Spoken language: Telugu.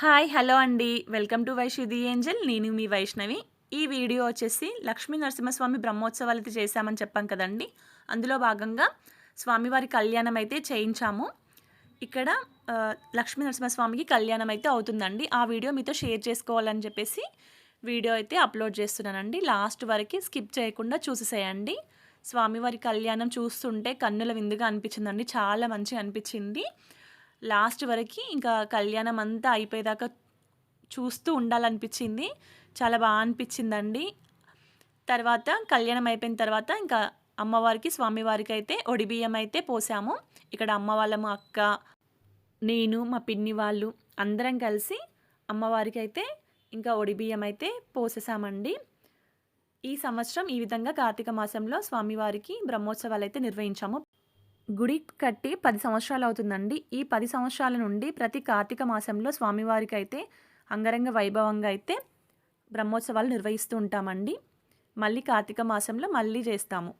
హాయ్ హలో అండి. Welcome to Vaishnavi angel. నేను మీ వైష్ణవి. ఈ వీడియో వచ్చేసి లక్ష్మీ నరసింహస్వామి బ్రహ్మోత్సవాలు అయితే చేశామని చెప్పాం కదండి. అందులో భాగంగా స్వామివారి కళ్యాణం అయితే చేయించాము. ఇక్కడ లక్ష్మీ నరసింహస్వామికి కళ్యాణం అయితే అవుతుందండి. ఆ వీడియో మీతో షేర్ చేసుకోవాలని చెప్పేసి వీడియో అయితే అప్లోడ్ చేస్తున్నానండి. లాస్ట్ వరకు స్కిప్ చేయకుండా చూసేసేయండి. స్వామివారి కళ్యాణం చూస్తుంటే కన్నుల విందుగా అనిపించిందండి. చాలా మంచిగా అనిపించింది. లాస్ట్ వరకు ఇంకా కళ్యాణం అంతా అయిపోయేదాకా చూస్తూ ఉండాలనిపించింది. చాలా బాగా అనిపించిందండి. తర్వాత కళ్యాణం అయిపోయిన తర్వాత ఇంకా అమ్మవారికి స్వామివారికి అయితే ఒడిబియ్యం అయితే పోసాము. ఇక్కడ అమ్మ వాళ్ళము అక్క నేను మా పిన్ని వాళ్ళు అందరం కలిసి అమ్మవారికి అయితే ఇంకా ఒడిబియ్యం అయితే పోసేసామండి. ఈ సంవత్సరం ఈ విధంగా కార్తీక మాసంలో స్వామివారికి బ్రహ్మోత్సవాలు అయితే నిర్వహించాము. గుడి కట్టి పది సంవత్సరాలు అవుతుందండి. ఈ పది సంవత్సరాల నుండి ప్రతి కార్తీక మాసంలో స్వామివారికి అయితే అంగరంగ వైభవంగా అయితే బ్రహ్మోత్సవాలు నిర్వహిస్తూ ఉంటామండి. మళ్ళీ కార్తీక మాసంలో మళ్ళీ చేస్తాము.